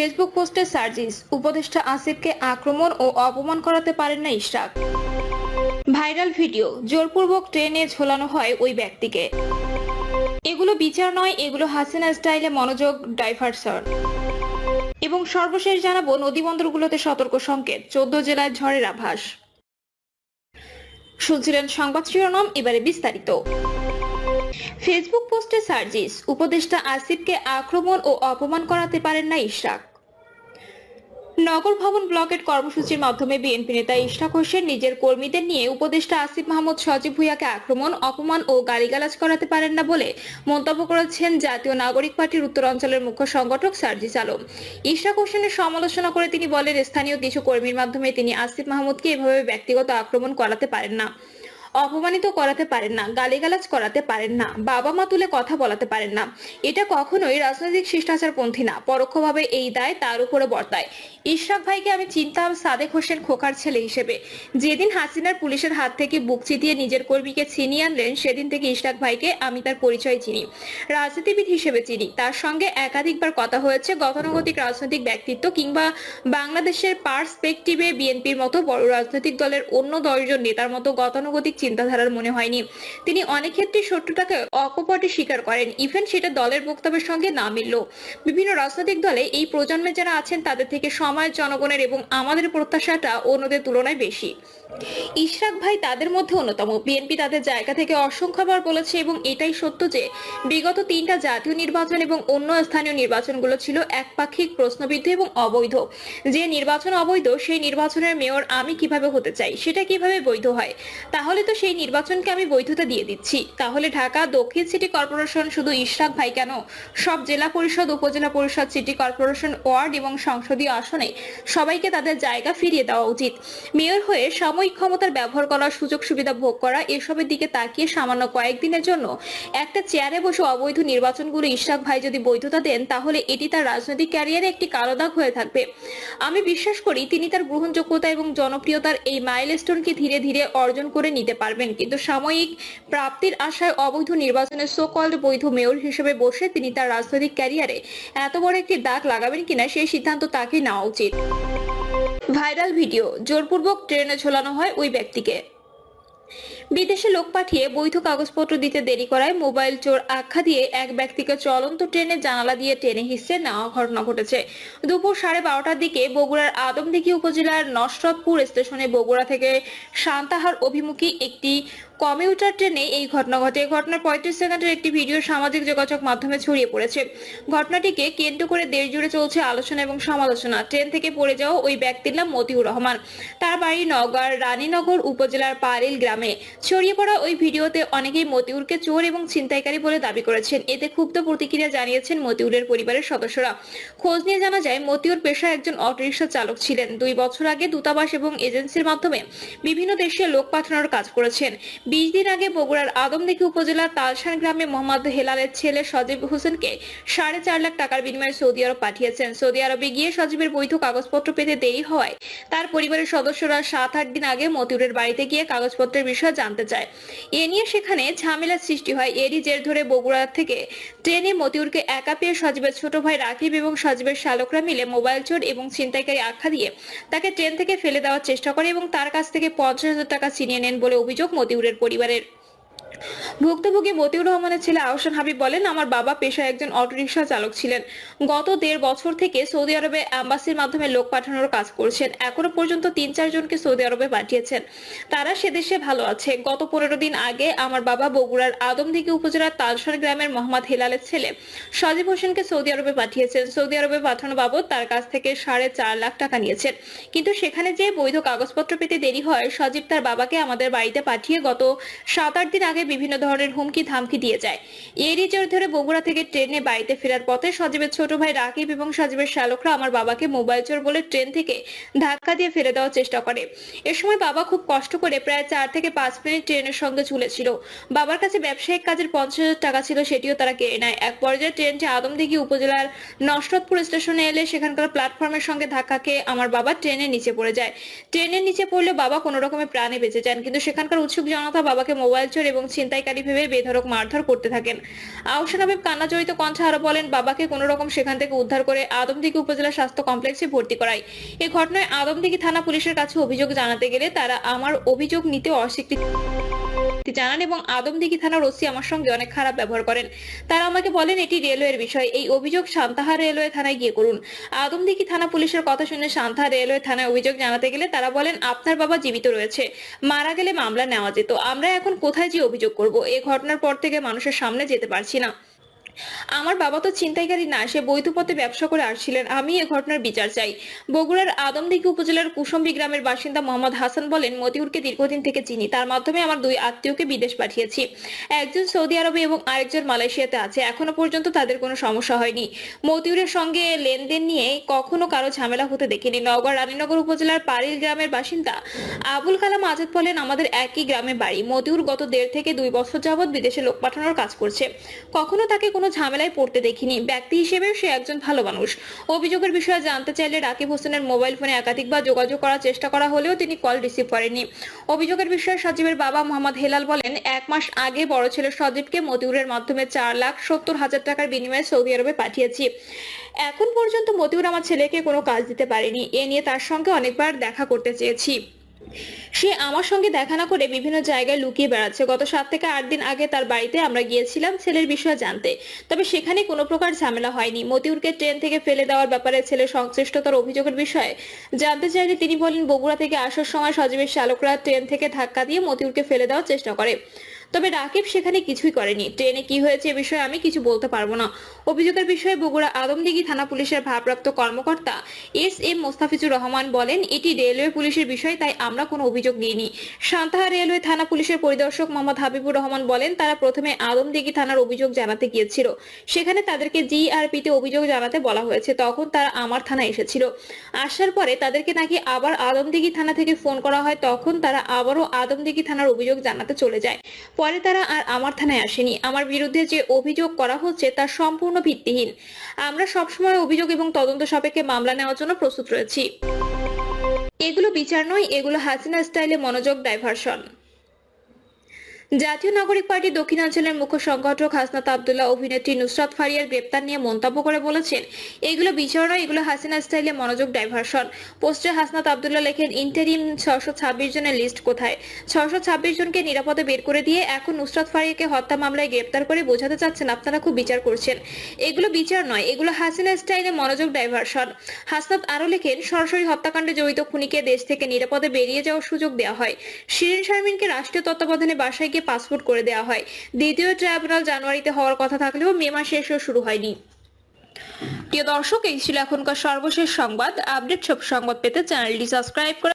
Facebook পোস্টে সার্জিস। উপদেষ্টা আসিফকে আক্রমণ ও অপমান করাতে পারেন না ইশরাক। ভাইরাল ভিডিও, জোরপূর্বক ট্রেনে ঝোলানো হয় ওই ব্যক্তিকে। এগুলো বিচার নয়, এগুলো হাসিনা স্টাইলে মনোযোগ ডাইভার্সার। এবং সর্বশেষ জানাব নদীবন্দরগুলোতে সতর্ক সংকেত, চোদ্দ জেলায় ঝড়ের আভাস। শুনছিলেন সংবাদ শিরোনাম, এবারে বিস্তারিত। ফেসবুক পোস্টে সার্জিস, উপদেষ্টা আসিফকে আক্রমণ ও অপমান করাতে পারেন না ইশরাক। নগর ভবন ব্লকের কর্মসূচির মাধ্যমে বিএনপি নেতা ইশরাক হোসেন নিজের কর্মীদের নিয়ে উপদেষ্টা আসিফ মাহমুদ সজীব ভুইয়াকে আক্রমণ, অপমান ও গালিগালাজ করাতে পারেন না বলে মন্তব্য করেছেন জাতীয় নাগরিক পার্টির উত্তরাঞ্চলের মুখ্য সংগঠক সার্জিস আলম। ইশরাক হোসেনের সমালোচনা করে তিনি বলেন, স্থানীয় কিছু কর্মীর মাধ্যমে তিনি আসিফ মাহমুদকে এভাবে ব্যক্তিগত আক্রমণ করাতে পারেন না। অপমানিত করাতে পারেন না, গালিগালাজ করাতে পারেন না বাবা মা তুলে কথা বলাতে পারেন না। এটা কখনোই রাজনৈতিক শিষ্টাচার পন্থী না, পরোক্ষভাবে এই দায় তার উপরে বর্তায়। ইশরাক ভাইকে আমি চিনতাম সাদেক হোসেন খোকার ছেলে হিসেবে। যেদিন হাসিনার পুলিশের হাত থেকে বুক চিতিয়ে নিজের কর্মীকে ছিনিয়ে আনলেন, সেদিন থেকে ইশরাক ভাইকে আমি তার পরিচয় চিনি, রাজনীতিবিদ হিসেবে চিনি। তার সঙ্গে একাধিকবার কথা হয়েছে গতানুগতিক রাজনৈতিক ব্যক্তিত্ব কিংবা বাংলাদেশের পার্সপেক্টিভে বিএনপির মতো বড় রাজনৈতিক দলের অন্য দশজন নেতার মতো গতানুগতিক চিন্তাধারার মনে হয়নি। তিনি অনেক ক্ষেত্রে শত্রুতাকে অকপটে স্বীকার করেন। ইভেন সেটা দলের বক্তব্যের সঙ্গে না মিলল। বিভিন্ন রাজনৈতিক দলে এই প্রজন্মে যারা আছেন, তাদের থেকে সমাজ, জনগণের এবং আমাদের প্রত্যাশাটা অন্যদের তুলনায় বেশি। ইশরাক ভাই তাদের মধ্যে অন্যতম। বিএনপি তাদের জায়গা থেকে অসংখ্যবার বলেছে এবং এটাই সত্য যে বিগত তিনটা জাতীয় নির্বাচন এবং অন্য স্থানীয় নির্বাচনগুলো ছিল একপাক্ষিক, প্রশ্নবিদ্ধ এবং অবৈধ। যে নির্বাচন অবৈধ, সেই নির্বাচনের মেয়র আমি কীভাবে হতে চাই, সেটা কীভাবে বৈধ হয়? তাহলে তো সেই নির্বাচনকে আমি বৈধতা দিয়ে দিচ্ছি। তাহলে ঢাকা, দক্ষিণ সিটি কর্পোরেশন শুধু ইশরাক ভাই কেন? সব জেলা পরিষদ, উপজেলা পরিষদ, সিটি কর্পোরেশন ওয়ার্ড এবং সংসদীয় আসনে সবাইকে তাদের জায়গা ফিরিয়ে দেওয়া উচিত। মেয়র হয়ে সাময়িক ক্ষমতার ব্যবহার করার সুযোগ সুবিধা ভোগ করা, এসবের দিকে তাকিয়ে সামান্য কয়েকদিনের জন্য একটা চেয়ারে বসে অবৈধ নির্বাচনগুলো ইশরাক ভাই যদি বৈধতা দেন, তাহলে এটি তার রাজনৈতিক ক্যারিয়ারে একটি কালো দাগ হয়ে থাকবে। আমি বিশ্বাস করি তিনি তার গ্রহণযোগ্যতা এবং জনপ্রিয়তার এই মাইলস্টোনকে ধীরে ধীরে অর্জন করে নিতে পারবেন। কিন্তু সাময়িক প্রাপ্তির আশায় অবৈধ নির্বাচনে সো কল্ড বৈধ মেয়র হিসেবে বসে তিনি তার রাজনৈতিক ক্যারিয়ারে এত বড় একটি দাগ লাগাবেন কিনা সেই সিদ্ধান্ত তাকে নেওয়া উচিত। ভাইরাল ভিডিও, জোরপূর্বক ট্রেনে ঝোলানো হয় ওই ব্যক্তিকে। বিদেশে লোক পাঠিয়ে বৈধ কাগজপত্র দিতে দেরি করায় মোবাইল চোর আখ্যা দিয়ে এক ব্যক্তিকে চলন্ত ট্রেনে জানালা দিয়ে টেনে হিসে নেওয়া ঘটনা ঘটেছে। দুপুর সাড়ে বারোটার দিকে বগুড়ার আদমদিঘি উপজেলার নসরতপুর স্টেশনে বগুড়া থেকে সান্তাহার অভিমুখী একটি কমিউটার ট্রেনে এই ঘটনা ঘটে। ঘটনার পঁয়ত্রিশ সেকেন্ডের একটি ভিডিও সামাজিক যোগাযোগ মাধ্যমে ছড়িয়ে পড়েছে। ঘটনাটিকে কেন্দ্র করে দেশ জুড়ে চলছে আলোচনা এবং সমালোচনা। ট্রেন থেকে পড়ে যাওয়া ওই ব্যক্তির নাম মতিউর রহমান। তার বাড়ি নগর রানীনগর উপজেলার পারিল গ্রামে। ছড়িয়ে পড়া ওই ভিডিওতে অনেকেই মতিউরকে চোর এবং ছিনতাইকারী বলে দাবি করেছেন। এতে ক্ষুব্ধ প্রতিক্রিয়া জানিয়েছেন মতিউরের পরিবারের সদস্যরা। খোঁজ নিয়ে জানা যায়, মতিউর পেশা একজন অটোরিকশা চালক ছিলেন। দুই বছর আগে দূতাবাস এবং এজেন্সির মাধ্যমে বিভিন্ন দেশে লোক পাঠানোর কাজ করেছেন। বিশ দিন আগে বগুড়ার আদমদিঘি উপজেলার তালসান গ্রামে মোহাম্মদ হেলালের ছেলে সজীব হোসেনকে সাড়ে চার লাখ টাকার বিনিময়ে সৌদি আরব পাঠিয়েছেন। সৌদি আরবে গিয়ে সজীবের বৈধ কাগজপত্র পেতে দেরি হওয়ায় তার পরিবারের সদস্যরা সাত আট দিন আগে মতিউরের বাড়িতে গিয়ে কাগজপত্রের বিষয়ে জানতে চায়। এ নিয়ে সেখানে ঝামেলার সৃষ্টি হয়। এরই জের ধরে বগুড়া থেকে ট্রেনে মতিউরকে একা পেয়ে সজীবের ছোট ভাই রাকিব এবং সজীবের শালকরা মিলে মোবাইল চোর এবং ছিনতাইকারী আখ্যা দিয়ে তাকে ট্রেন থেকে ফেলে দেওয়ার চেষ্টা করে এবং তার কাছ থেকে পঞ্চাশ হাজার টাকা ছিনিয়ে নেন বলে অভিযোগ মতিউরের পরিবারের ভুক্তভোগী মতিউর রহমানের ছেলে আহসান হাবিব বলেন, আমার বাবা পেশায় একজন অটোরিকশা চালক ছিলেন। গত দেড় বছর থেকে সৌদি আরবে অ্যাম্বাসির মাধ্যমে লোক পাঠানোর কাজ করছেন। এখনও পর্যন্ত তিন চারজনকে সৌদি আরবে পাঠিয়েছেন। তারা সে দেশে ভালো আছে। গত পনেরো দিন আগে আমার বাবা বগুড়ার আদমদিঘি উপজেলার তালসর গ্রামের মোহাম্মদ হেলালের ছেলে সজীব হোসেনকে সৌদি আরবে পাঠিয়েছেন। সৌদি আরবে পাঠানো বাবদ তার কাছ থেকে সাড়ে চার লাখ টাকা নিয়েছেন। কিন্তু সেখানে যে বৈধ কাগজপত্র পেতে দেরি হয়, সজীব তার বাবাকে আমাদের বাড়িতে পাঠিয়ে গত সাত, আট দিন আগে বিভিন্ন ধরনের হুমকি ধামকি দিয়ে যায়। এরই জোর ধরে বগুড়া থেকে ট্রেনে বাড়িতে ফেরার পথে সজীবের ছোট ভাই রাকিব এবং সজীবের শালকরা আমার বাবাকে মোবাইল চোর বলে ট্রেন থেকে ধাক্কা দিয়ে ফেলে দেওয়ার চেষ্টা করে। এ সময় বাবা খুব কষ্ট করে প্রায় চার থেকে পাঁচ মিনিট ট্রেনের সঙ্গে ঝুলেছিল। বাবার কাছে ব্যবসায়িক কাজের পঞ্চাশ টাকা ছিল সেটিও তারা কেড়ে নেয়। এক পর্যায়ে ট্রেনটি আদমদিঘি উপজেলার নসরতপুর স্টেশনে এলে সেখানকার প্ল্যাটফর্মের সঙ্গে ধাক্কা খেয়ে আমার বাবা ট্রেনের নিচে পড়ে যায়। ট্রেনের নিচে পড়লে বাবা কোনো রকমের প্রাণে বেঁচে যান, কিন্তু সেখানকার উৎসুক জনতা বাবাকে মোবাইল চোর এবং ছিনতাইকারী ভেবে বেধরক মারধর করতে থাকেন। আহসান হাবিব কান্না জড়িত কণ্ঠে আরও বলেন, বাবাকে কোনো রকম সেখান থেকে উদ্ধার করে আদমদিঘি উপজেলা স্বাস্থ্য কমপ্লেক্সে ভর্তি করায় এ ঘটনায় আদমদিঘি থানা পুলিশের কাছে অভিযোগ জানাতে গেলে তারা আমার অভিযোগ নিতে অস্বীকৃতি জানান এবং আদমদিঘি থানার ওসি আমার সঙ্গে অনেক খারাপ ব্যবহার করেন। তারা আমাকে বলেন, এটি রেলওয়ের বিষয়। এই অভিযোগ সান্তাহার রেলওয়ে থানায় গিয়ে করুন। আদমদিঘি থানা পুলিশের কথা শুনে সান্তাহার রেলওয়ে থানায় অভিযোগ জানাতে গেলে তারা বলেন, আপনার বাবা জীবিত রয়েছে, মারা গেলে মামলা নেওয়া যেত। আমরা এখন কোথায় যে অভিযোগ করব? এই ঘটনার পর থেকে মানুষের সামনে যেতে পারছি না। আমার বাবা তো ছিনতাইকারী না, সে বৈধ পথে ব্যবসা করে আসছিলেন। আমি এ ঘটনার বিচার চাই। বগুড়ার আদমদিঘি উপজেলার কুসুম্বি গ্রামের বাসিন্দা মোহাম্মদ হাসান বলেন, মতিউরকে দীর্ঘদিন থেকে চিনি, তার মাধ্যমে আমার দুই আত্মীয়কে বিদেশ পাঠিয়েছি। একজন সৌদি আরবে এবং আরেকজন মালয়েশিয়াতে আছে, এখনও পর্যন্ত তাদের কোনো সমস্যা হয়নি। মতিউরের সঙ্গে লেনদেন নিয়ে কখনো কারও ঝামেলা হতে দেখিনি। নওগাঁ রানীনগর উপজেলার পারিল গ্রামের বাসিন্দা আবুল কালাম আজাদ বলেন, আমাদের একই গ্রামে বাড়ি। মতিউর গত দেড় থেকে দুই বছর যাবৎ বিদেশে লোক পাঠানোর কাজ করছে। কখনো তাকে কোনো ঝামেলায় পড়তে দেখিনি। ব্যক্তি হিসেবে সে একজন ভালো মানুষ। অভিযোগের বিষয়ে জানতে চাইলে রাকিব হোসেনের মোবাইল ফোনে একাধিকবার যোগাযোগ করার চেষ্টা করা হলেও তিনি কল রিসিভ করেননি। অভিযোগের বিষয়ে সজীবের বাবা মোহাম্মদ হেলাল বলেন, এক মাস আগে বড় ছেলে সজীবকে মতিউরের মাধ্যমে চার লাখ সত্তর হাজার টাকার বিনিময়ে সৌদি আরবে পাঠিয়েছি। এখন পর্যন্ত মতিউর আমার ছেলেকে কোনো কাজ দিতে পারেনি। এ নিয়ে তার সঙ্গে অনেকবার দেখা করতে চেয়েছি। সে আমার সঙ্গে দেখা না করে বিভিন্ন জায়গায় লুকিয়ে বেড়াচ্ছে। গত সাত থেকে আট দিন আগে তার বাড়িতে আমরা গিয়েছিলাম ছেলের বিষয়ে জানতে। তবে সেখানে কোনো প্রকার ঝামেলা হয়নি। মতিউরকে ট্রেন থেকে ফেলে দেওয়ার ব্যাপারে ছেলের সংশ্লিষ্টতার অভিযোগের বিষয়ে জানতে চাইলে তিনি বলেন, বগুড়া থেকে আসার সময় সজীবের চালকরা ট্রেন থেকে ধাক্কা দিয়ে মতিউরকে ফেলে দেওয়ার চেষ্টা করে। তবে রাকিব সেখানে কিছুই করেনি। ট্রেনে কি হয়েছে এ বিষয়ে আমি কিছু বলতে পারব না। অভিযোগের বিষয়ে বগুড়া আদমদিঘি থানা পুলিশের ভারপ্রাপ্ত কর্মকর্তা এস এম মোস্তাফিজুর রহমান বলেন, এটি রেলওয়ে পুলিশের বিষয়, তাই আমরা কোনো অভিযোগ নিইনি। সান্তাহার রেলওয়ে থানা পুলিশের পরিদর্শক মোহাম্মদ হাবিবুর রহমান বলেন, তারা প্রথমে আদমদিঘি থানার অভিযোগ জানাতে গিয়েছিল। সেখানে তাদেরকে জিআরপিতে অভিযোগ জানাতে বলা হয়েছে। তখন তারা আমার থানায় এসেছিল। আসার পরে তাদেরকে নাকি আবার আদমদিঘি থানা থেকে ফোন করা হয়। তখন তারা আবারও আদমদিঘি থানার অভিযোগ জানাতে চলে যায়। পরে তারা আর আমার থানায় আসেনি। আমার বিরুদ্ধে যে অভিযোগ করা হচ্ছে তা সম্পূর্ণ ভিত্তিহীন। আমরা সবসময় অভিযোগ এবং তদন্ত সাপেক্ষে মামলা নেওয়ার জন্য প্রস্তুত রয়েছি। এগুলো বিচার নয়, এগুলো হাসিনা স্টাইলে মনোযোগ ডাইভারশন জাতীয় নাগরিক পার্টি দক্ষিণাঞ্চলের মুখ্য সংগঠক হাসনাত আবদুল্লাহ, অভিনেত্রী নুসরাত ফারিয়ার গ্রেপ্তার নিয়ে মন্তব্য করে বলেছেন, এগুলো বিচার নয় এগুলো হাসিনা স্টাইলে মনোযোগ ডাইভারশন পোস্টে হাসনাত আবদুল্লাহ লেখেন, ইন্টারিম ছশো ছাব্বিশ জনের লিস্ট কোথায়? ছশো ছাব্বিশ জনকে নিরাপদে বের করে দিয়ে এখন নুসরাত ফারিয়াকে হত্যা মামলায় গ্রেপ্তার করে বোঝাতে চাচ্ছেন আপনারা খুব বিচার করছেন। এগুলো বিচার নয়, এগুলো হাসিনা স্টাইলে মনোযোগ ডাইভারশন হাসনাত আরও লেখেন, সরাসরি হত্যাকাণ্ডে জড়িত খুনিকে দেশ থেকে নিরাপদে বেরিয়ে যাওয়ার সুযোগ দেওয়া হয়। শিরিন শারমিনকে রাষ্ট্রীয় তত্ত্বাবধানে বাসায় পাসপোর্ট করে দেওয়া হয়। দ্বিতীয় ট্রাইব্যুনাল জানুয়ারিতে হওয়ার কথা থাকলেও মে মাসে এসেও শুরু হয়নি। প্রিয় দর্শক, এই ছিল এখনকার সর্বশেষ সংবাদ। আপডেট সব সংবাদ পেতে চ্যানেলটি সাবস্ক্রাইব করে